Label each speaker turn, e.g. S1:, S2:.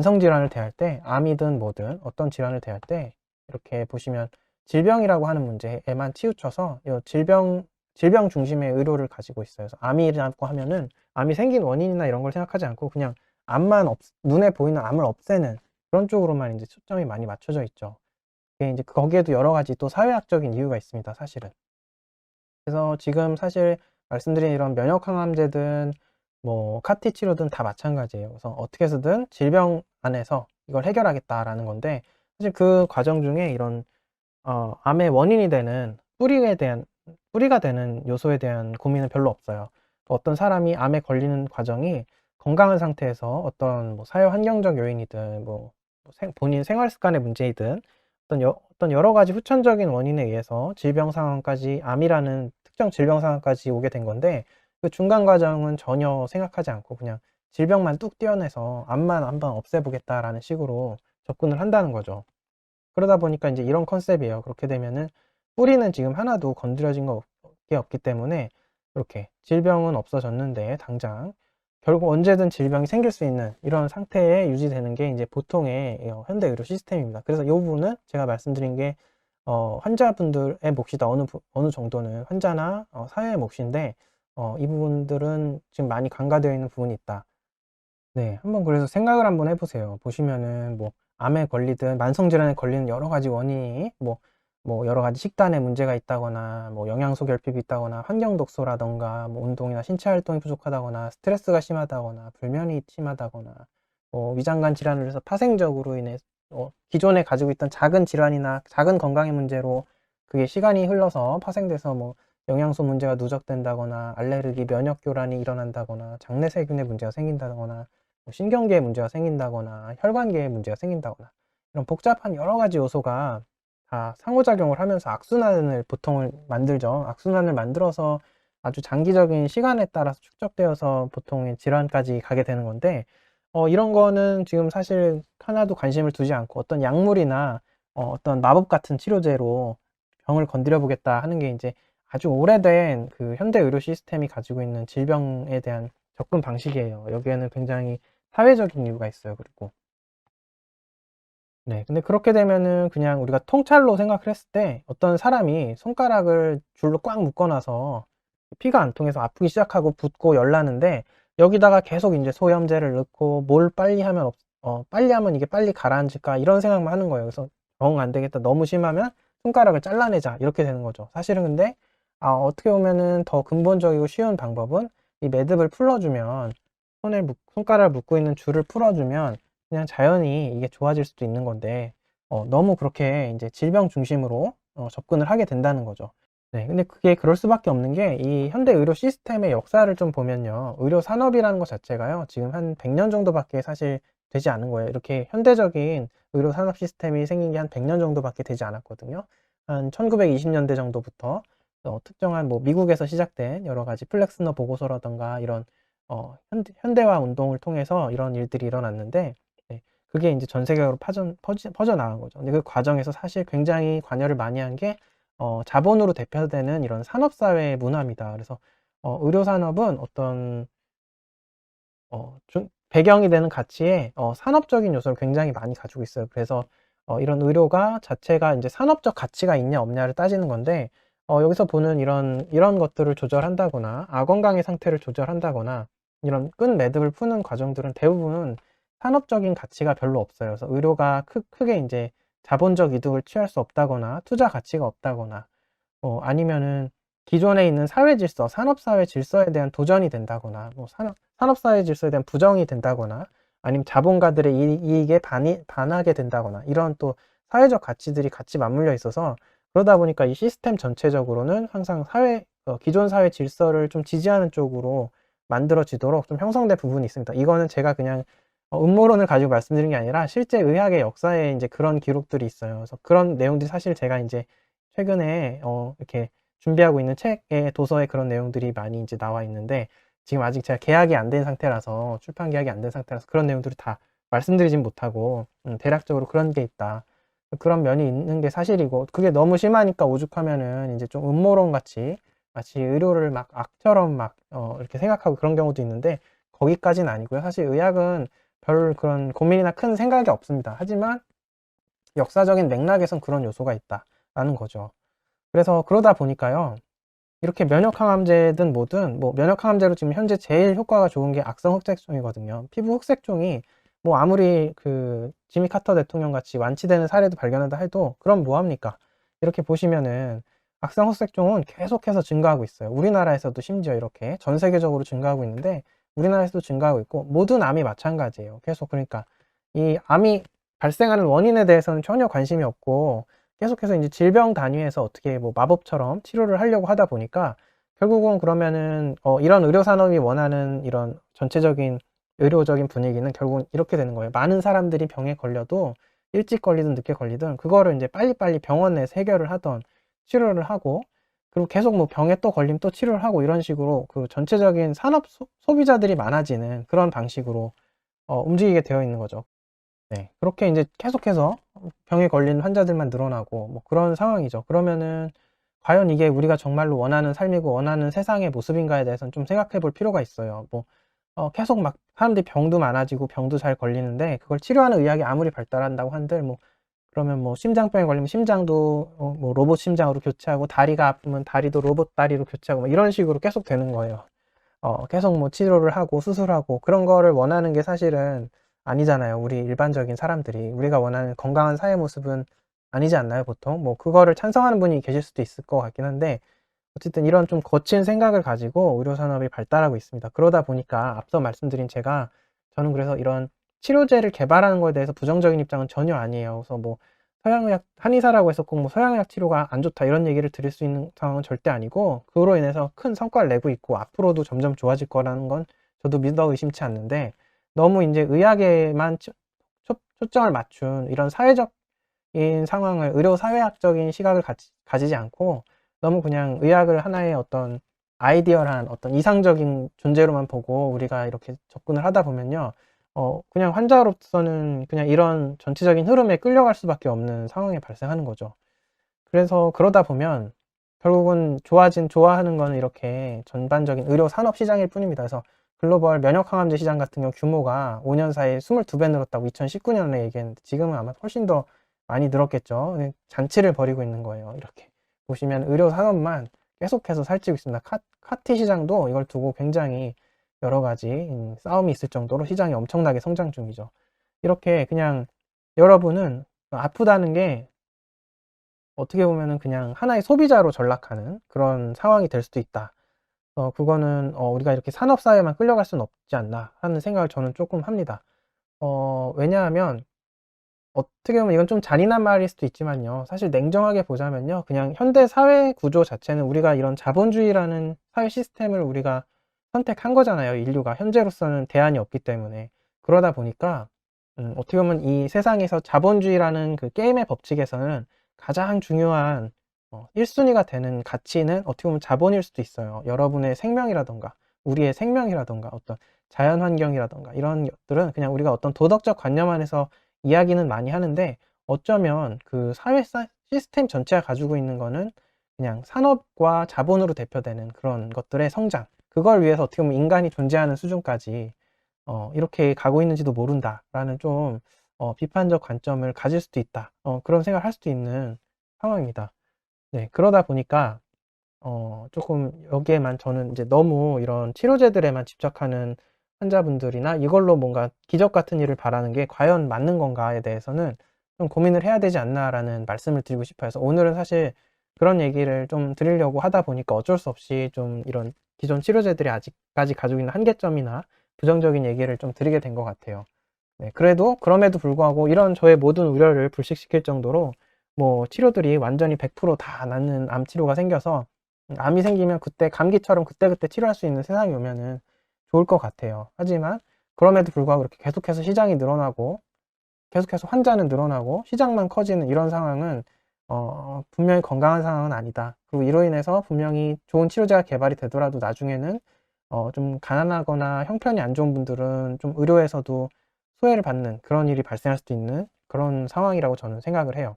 S1: 만성 질환을 대할 때 암이든 뭐든 어떤 질환을 대할 때 이렇게 보시면 질병이라고 하는 문제에만 치우쳐서 이 질병 질병 중심의 의료를 가지고 있어요. 그래서 암이라고 하면은 암이 생긴 원인이나 이런 걸 생각하지 않고 그냥 암만 없, 눈에 보이는 암을 없애는 그런 쪽으로만 이제 초점이 많이 맞춰져 있죠. 이제 거기에도 여러 가지 또 사회학적인 이유가 있습니다. 사실은. 그래서 지금 사실 말씀드린 이런 면역 항암제든 뭐 카티 치료든 다 마찬가지예요. 그래서 어떻게 해서든 질병 안에서 이걸 해결하겠다라는 건데 사실 그 과정 중에 이런 어, 암의 원인이 되는 뿌리에 대한 뿌리가 되는 요소에 대한 고민은 별로 없어요. 어떤 사람이 암에 걸리는 과정이 건강한 상태에서 어떤 뭐 사회 환경적 요인이든 뭐 생- 본인 생활 습관의 문제이든 어떤, 여, 어떤 여러 가지 후천적인 원인에 의해서 질병 상황까지 암이라는 특정 질병 상황까지 오게 된 건데 그 중간 과정은 전혀 생각하지 않고 그냥 질병만 뚝 떼어내서 암만 한번 없애보겠다라는 식으로 접근을 한다는 거죠. 그러다 보니까 이제 이런 컨셉이에요. 그렇게 되면은 뿌리는 지금 하나도 건드려진 게 없기 때문에 이렇게 질병은 없어졌는데 당장 결국 언제든 질병이 생길 수 있는 이런 상태에 유지되는 게 이제 보통의 어, 현대 의료 시스템입니다. 그래서 이 부분은 제가 말씀드린 게 어, 환자분들의 몫이다. 어느 부- 어느 정도는 환자나 어, 사회의 몫인데 어, 이 부분들은 지금 많이 간과되어 있는 부분이 있다. 네, 한번 그래서 생각을 한번 해 보세요. 보시면은 뭐 암에 걸리든 만성 질환에 걸리는 여러 가지 원인이 뭐, 뭐 여러 가지 식단에 문제가 있다거나 뭐 영양소 결핍이 있다거나 환경 독소라던가 뭐 운동이나 신체 활동이 부족하다거나 스트레스가 심하다거나 불면이 심하다거나 뭐 위장관 질환을 해서 파생적으로 인해 어, 기존에 가지고 있던 작은 질환이나 작은 건강의 문제로 그게 시간이 흘러서 파생돼서 뭐 영양소 문제가 누적된다거나 알레르기 면역 교란이 일어난다거나 장내 세균의 문제가 생긴다거나 뭐 신경계에 문제가 생긴다거나 혈관계에 문제가 생긴다거나 이런 복잡한 여러 가지 요소가 다 상호작용을 하면서 악순환을 보통을 만들죠. 악순환을 만들어서 아주 장기적인 시간에 따라서 축적되어서 보통의 질환까지 가게 되는 건데 어, 이런 거는 지금 사실 하나도 관심을 두지 않고 어떤 약물이나 어, 어떤 마법 같은 치료제로 병을 건드려 보겠다 하는 게 이제 아주 오래된 그 현대 의료 시스템이 가지고 있는 질병에 대한 접근 방식이에요. 여기에는 굉장히 사회적인 이유가 있어요. 그리고 네, 근데 그렇게 되면은 그냥 우리가 통찰로 생각을 했을 때 어떤 사람이 손가락을 줄로 꽉 묶어놔서 피가 안 통해서 아프기 시작하고 붓고 열나는데 여기다가 계속 이제 소염제를 넣고 뭘 빨리 하면 없, 어, 빨리 하면 이게 빨리 가라앉을까 이런 생각만 하는 거예요. 그래서 정 안 되겠다. 너무 심하면 손가락을 잘라내자 이렇게 되는 거죠. 사실은 근데 아, 어떻게 보면은 더 근본적이고 쉬운 방법은 이 매듭을 풀어주면 손에 묶- 손가락을 묶고 있는 줄을 풀어주면 그냥 자연히 이게 좋아질 수도 있는 건데 어, 너무 그렇게 이제 질병 중심으로 어, 접근을 하게 된다는 거죠. 네, 근데 그게 그럴 수밖에 없는 게 이 현대 의료 시스템의 역사를 좀 보면요. 의료 산업이라는 것 자체가요. 지금 한 100년 정도밖에 사실 되지 않은 거예요. 이렇게 현대적인 의료 산업 시스템이 생긴 게 한 100년 정도밖에 되지 않았거든요. 한 1920년대 정도부터 어, 특정한 뭐 미국에서 시작된 여러 가지 플렉스너 보고서라던가 이런 어, 현대, 현대 화 운동을 통해서 이런 일들이 일어났는데 네, 그게 이제 전 세계적으로 파전, 퍼지, 퍼져나간 거죠. 근데 그 과정에서 사실 굉장히 관여를 많이 한게 어, 자본으로 대표되는 이런 산업사회 문화입니다. 그래서 어, 의료산업은 어떤 어, 중- 배경이 되는 가치에 어, 산업적인 요소를 굉장히 많이 가지고 있어요. 그래서 어, 이런 의료가 자체가 이제 산업적 가치가 있냐 없냐를 따지는 건데 어, 여기서 보는 이런 이런 것들을 조절한다거나 아건강의 상태를 조절한다거나 이런 끈 매듭을 푸는 과정들은 대부분 산업적인 가치가 별로 없어요. 그래서 의료가 크, 크게 이제 자본적 이득을 취할 수 없다거나 투자 가치가 없다거나 어, 아니면은 기존에 있는 사회 질서, 산업사회 질서에 대한 도전이 된다거나 뭐 산업, 산업사회 질서에 대한 부정이 된다거나 아니면 자본가들의 이- 이익에 반이, 반하게 된다거나 이런 또 사회적 가치들이 같이 맞물려 있어서 그러다 보니까 이 시스템 전체적으로는 항상 사회, 어, 기존 사회 질서를 좀 지지하는 쪽으로 만들어지도록 좀 형성된 부분이 있습니다. 이거는 제가 그냥 어, 음모론을 가지고 말씀드린 게 아니라 실제 의학의 역사에 이제 그런 기록들이 있어요. 그래서 그런 내용들이 사실 제가 이제 최근에 어, 이렇게 준비하고 있는 책의 도서에 그런 내용들이 많이 이제 나와 있는데 지금 아직 제가 계약이 안 된 상태라서 출판 계약이 안 된 상태라서 그런 내용들을 다 말씀드리진 못하고 음, 대략적으로 그런 게 있다. 그런 면이 있는 게 사실이고 그게 너무 심하니까 오죽하면은 이제 좀 음모론 같이 마치 의료를 막 악처럼 막 어, 이렇게 생각하고 그런 경우도 있는데 거기까지는 아니고요. 사실 의학은 별 그런 고민이나 큰 생각이 없습니다. 하지만 역사적인 맥락에선 그런 요소가 있다라는 거죠. 그래서 그러다 보니까요. 이렇게 면역항암제든 뭐든 뭐 면역항암제로 지금 현재 제일 효과가 좋은 게 악성 흑색종이거든요. 피부 흑색종이 뭐 아무리 그 지미 카터 대통령 같이 완치되는 사례도 발견한다 해도 그럼 뭐 합니까? 이렇게 보시면은 악성 흑색종은 계속해서 증가하고 있어요. 우리나라에서도 심지어 이렇게 전 세계적으로 증가하고 있는데 우리나라에서도 증가하고 있고 모든 암이 마찬가지예요. 계속 그러니까 이 암이 발생하는 원인에 대해서는 전혀 관심이 없고 계속해서 이제 질병 단위에서 어떻게 뭐 마법처럼 치료를 하려고 하다 보니까 결국은 그러면은 어 이런 의료 산업이 원하는 이런 전체적인 의료적인 분위기는 결국은 이렇게 되는 거예요. 많은 사람들이 병에 걸려도 일찍 걸리든 늦게 걸리든 그거를 이제 빨리빨리 병원 내에서 해결을 하던 치료를 하고 그리고 계속 뭐 병에 또 걸리면 또 치료를 하고 이런 식으로 그 전체적인 산업 소, 소비자들이 많아지는 그런 방식으로 어, 움직이게 되어 있는 거죠. 네, 그렇게 이제 계속해서 병에 걸린 환자들만 늘어나고 뭐 그런 상황이죠. 그러면은 과연 이게 우리가 정말로 원하는 삶이고 원하는 세상의 모습인가에 대해서는 좀 생각해 볼 필요가 있어요. 뭐 어, 계속 막 사람들이 병도 많아지고 병도 잘 걸리는데 그걸 치료하는 의학이 아무리 발달한다고 한들 뭐 그러면 뭐 심장병에 걸리면 심장도 어, 뭐 로봇 심장으로 교체하고 다리가 아프면 다리도 로봇 다리로 교체하고 뭐 이런 식으로 계속 되는 거예요. 어, 계속 뭐 치료를 하고 수술하고 그런 거를 원하는 게 사실은 아니잖아요. 우리 일반적인 사람들이 우리가 원하는 건강한 사회 모습은 아니지 않나요, 보통? 뭐 그거를 찬성하는 분이 계실 수도 있을 것 같긴 한데 어쨌든 이런 좀 거친 생각을 가지고 의료 산업이 발달하고 있습니다. 그러다 보니까 앞서 말씀드린 제가 저는 그래서 이런 치료제를 개발하는 거에 대해서 부정적인 입장은 전혀 아니에요. 그래서 뭐 서양의학 한의사라고 해서 꼭 뭐 서양의학 치료가 안 좋다 이런 얘기를 드릴 수 있는 상황은 절대 아니고 그로 인해서 큰 성과를 내고 있고 앞으로도 점점 좋아질 거라는 건 저도 믿어 의심치 않는데 너무 이제 의학에만 초, 초점을 맞춘 이런 사회적인 상황을 의료 사회학적인 시각을 가지, 가지지 않고 너무 그냥 의학을 하나의 어떤 아이디어란 어떤 이상적인 존재로만 보고 우리가 이렇게 접근을 하다 보면요. 어, 그냥 환자로서는 그냥 이런 전체적인 흐름에 끌려갈 수밖에 없는 상황이 발생하는 거죠. 그래서 그러다 보면 결국은 좋아진, 좋아하는 거는 이렇게 전반적인 의료 산업 시장일 뿐입니다. 그래서 글로벌 면역 항암제 시장 같은 경우 규모가 5년 사이에 22배 늘었다고 2019년에 얘기했는데 지금은 아마 훨씬 더 많이 늘었겠죠. 잔치를 벌이고 있는 거예요. 이렇게. 보시면 의료 산업만 계속해서 살찌고 있습니다. 카, 카티 시장도 이걸 두고 굉장히 여러 가지 싸움이 있을 정도로 시장이 엄청나게 성장 중이죠. 이렇게 그냥 여러분은 아프다는 게 어떻게 보면은 그냥 하나의 소비자로 전락하는 그런 상황이 될 수도 있다. 어, 그거는 어, 우리가 이렇게 산업사회만 끌려갈 수는 없지 않나 하는 생각을 저는 조금 합니다. 어, 왜냐하면 어떻게 보면 이건 좀 잔인한 말일 수도 있지만요. 사실 냉정하게 보자면요. 그냥 현대 사회 구조 자체는 우리가 이런 자본주의라는 사회 시스템을 우리가 선택한 거잖아요. 인류가 현재로서는 대안이 없기 때문에. 그러다 보니까 음, 어떻게 보면 이 세상에서 자본주의라는 그 게임의 법칙에서는 가장 중요한 어, 1순위가 되는 가치는 어떻게 보면 자본일 수도 있어요. 여러분의 생명이라던가 우리의 생명이라던가 어떤 자연 환경이라던가 이런 것들은 그냥 우리가 어떤 도덕적 관념 안에서 이야기는 많이 하는데 어쩌면 그 사회 시스템 전체가 가지고 있는 거는 그냥 산업과 자본으로 대표되는 그런 것들의 성장 그걸 위해서 어떻게 보면 인간이 존재하는 수준까지 어, 이렇게 가고 있는지도 모른다라는 좀 어, 비판적 관점을 가질 수도 있다 어, 그런 생각을 할 수도 있는 상황입니다. 네 그러다 보니까 어, 조금 여기에만 저는 이제 너무 이런 치료제들에만 집착하는 환자분들이나 이걸로 뭔가 기적 같은 일을 바라는 게 과연 맞는 건가에 대해서는 좀 고민을 해야 되지 않나라는 말씀을 드리고 싶어요. 그래서 오늘은 사실 그런 얘기를 좀 드리려고 하다 보니까 어쩔 수 없이 좀 이런 기존 치료제들이 아직까지 가지고 있는 한계점이나 부정적인 얘기를 좀 드리게 된 것 같아요. 네, 그래도 그럼에도 불구하고 이런 저의 모든 우려를 불식시킬 정도로 뭐 치료들이 완전히 100%다 낫는 암 치료가 생겨서 암이 생기면 그때 감기처럼 그때그때 치료할 수 있는 세상이 오면은 좋을 것 같아요. 하지만 그럼에도 불구하고 이렇게 계속해서 시장이 늘어나고 계속해서 환자는 늘어나고 시장만 커지는 이런 상황은 어, 분명히 건강한 상황은 아니다. 그리고 이로 인해서 분명히 좋은 치료제가 개발이 되더라도 나중에는 어, 좀 가난하거나 형편이 안 좋은 분들은 좀 의료에서도 소외를 받는 그런 일이 발생할 수도 있는 그런 상황이라고 저는 생각을 해요.